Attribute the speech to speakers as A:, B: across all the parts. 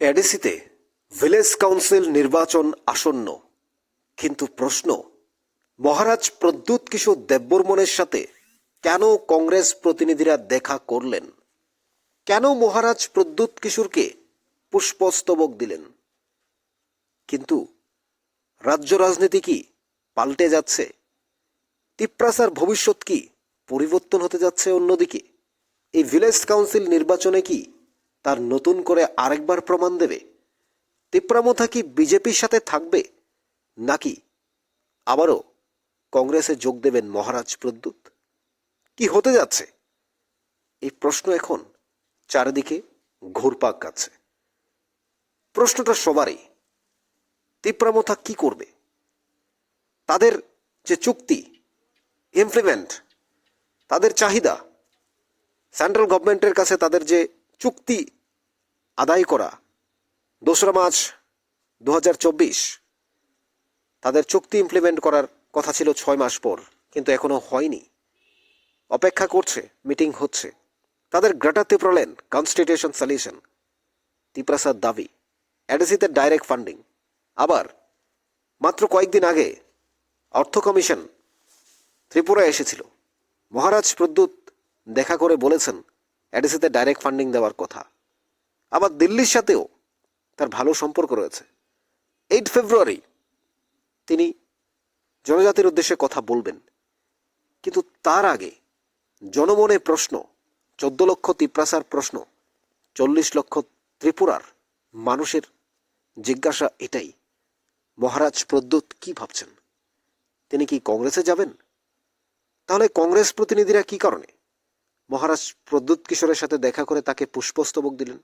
A: এডিসিতে village council নির্বাচন আসন্ন। কিন্তু প্রশ্ন, মহারাজ প্রদ্যুৎ কিশোর দেববর্মনের সাথে কেন কংগ্রেস প্রতিনিধিরা দেখা করলেন? কেন মহারাজ প্রদ্যুৎ কিশোরকে পুষ্পস্তবক দিলেন? কিন্তু রাজ্য রাজনীতি কি পাল্টে যাচ্ছে? তিপ্রাসার ভবিষ্যৎ কি পরিবর্তন হতে যাচ্ছে অন্যদিকে? এই ভিলেজ কাউন্সিল নির্বাচনে কি তার নতুন করে আরেকবার প্রমাণ দেবে। তিপ্রামথা কি বিজেপির সাথে থাকবে? নাকি আবারও কংগ্রেসে যোগ দেবেন মহারাজ প্রদ্যুৎ? কি হতে যাচ্ছে? এই প্রশ্ন এখন চারিদিকে ঘুরপাক কাচ্ছে প্রশ্নটা সবারই, তিপ্রামথা কি করবে? তাদের যে চুক্তি ইমপ্লিমেন্ট তাদের চাহিদা সেন্ট্রাল গভর্নমেন্টের কাছে তাদের যে চুক্তি আদায় করা। দোসরা মার্চ দু হাজার চব্বিশ। তাদের চুক্তি ইমপ্লিমেন্ট করার কথা ছিল ছয় মাস পর, কিন্তু এখনও হয়নি। অপেক্ষা করছে মিটিং হচ্ছে। তাদের গ্রেটার ত্রিপ্রলেন কনস্টিটিউশন সলিউশন তিপ্রাসাদ দাবি। এডিসিতে ডাইরেক্ট ফান্ডিং আবার মাত্র কয়েকদিন আগে অর্থ কমিশন ত্রিপুরা এসেছিল। মহারাজ প্রদ্যুৎ দেখা করে বলেছেন, এডিসিতে ডাইরেক্ট ফান্ডিং দেওয়ার কথা। আবার দিল্লির সাথেও তার ভালো সম্পর্ক রয়েছে। এইট ফেব্রুয়ারি তিনি জনজাতির উদ্দেশ্যে কথা বলবেন। কিন্তু তার আগে জনমনে প্রশ্ন, চোদ্দ লক্ষ তিপ্রাসার প্রশ্ন, চল্লিশ লক্ষ ত্রিপুরার মানুষের জিজ্ঞাসা এটাই, মহারাজ প্রদ্যুৎ কি ভাবছেন? তিনি কি কংগ্রেসে যাবেন? তাহলে কংগ্রেস প্রতিনিধিরা কি কারণে? মহারাজ প্রদ্যুৎ কিশোরের সাথে দেখা করে তাকে পুষ্পস্তবক দিলেন।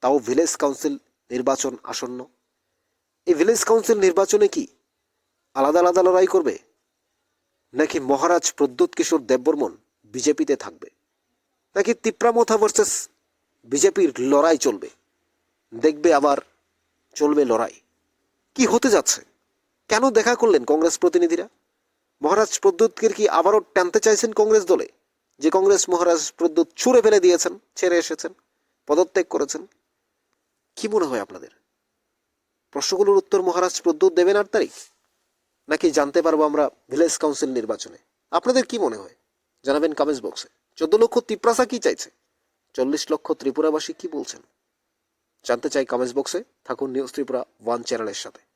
A: তাও ভিলেজ কাউন্সিল নির্বাচন আসন্ন। এই ভিলেজ কাউন্সিল নির্বাচনে কি আলাদা আলাদা লড়াই করবে? নাকি মহারাজ প্রদ্যুৎ কিশোর দেববর্মন বিজেপিতে থাকবে? নাকি তিপ্রামথা ভার্সেস বিজেপির লড়াই চলবে? দেখবে আবার চলবে লড়াই। কি হতে যাচ্ছে? কেন দেখা করলেন কংগ্রেস প্রতিনিধিরা? মহারাজ প্রদ্যুৎকে কি আবারও টানতে চাইছেন কংগ্রেস দলে? যে কংগ্রেস মহারাজ প্রদ্যুৎ ছুঁড়ে ফেলে দিয়েছেন, ছেড়ে এসেছেন, পদত্যাগ করেছেন। কি মনে হয় আপনাদের? প্রশ্নগুলোর উত্তর মহারাজ প্রদ্যুৎ দেবেন আট তারিখ? নাকি জানতে পারব আমরা ভিলেজ কাউন্সিল নির্বাচনে? আপনাদের কি মনে হয়? জানাবেন কমেন্টস বক্সে চোদ্দ লক্ষ তিপ্রাসা কি চাইছে? চল্লিশ লক্ষ ত্রিপুরাবাসী কি বলছেন? জানতে চাই কমেন্টস বক্সে থাকুন নিউজ ত্রিপুরা ওয়ান চ্যানেলের সাথে।